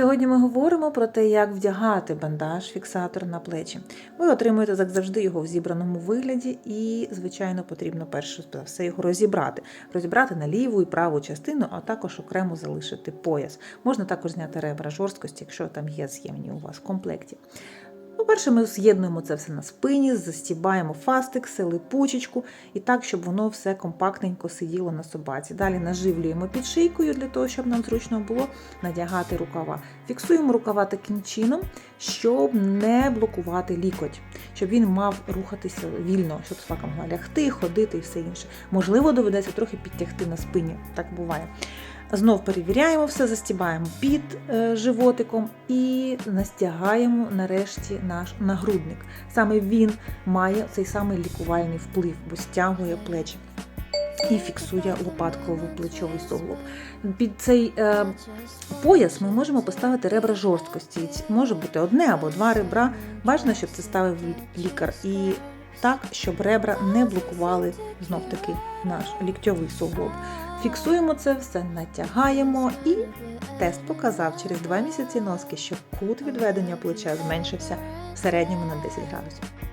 Сьогодні ми говоримо про те, як вдягати бандаж-фіксатор на плечі. Ви отримуєте, як завжди, його в зібраному вигляді, і, звичайно, потрібно перше за все його розібрати. Розібрати на ліву і праву частину, а також окремо залишити пояс. Можна також зняти ребра жорсткості, якщо там є з'ємні у вас в комплекті. По-перше, ми з'єднуємо це все на спині, застібаємо фастикси, липучечку і так, щоб воно все компактненько сиділо на собаці. Далі наживлюємо під шийкою для того, щоб нам зручно було надягати рукава. Фіксуємо рукава таким чином, щоб не блокувати лікоть, щоб він мав рухатися вільно, щоб собака могла лягти, ходити і все інше. Можливо, доведеться трохи підтягти на спині. Так буває. Знов перевіряємо все, застібаємо під е, животиком і настягаємо нарешті наш нагрудник. Саме він має цей самий лікувальний вплив, бо стягує плечі і фіксує лопатково-плечовий суглоб. Під цей е, пояс ми можемо поставити ребра жорсткості. Може бути одне або два ребра. Бажано, щоб це ставив лікар. І так, щоб ребра не блокували знов таки наш ліктьовий суглоб. Фіксуємо це все, натягаємо і тест показав через 2 місяці носки, що кут відведення плеча зменшився в середньому на 10 градусів.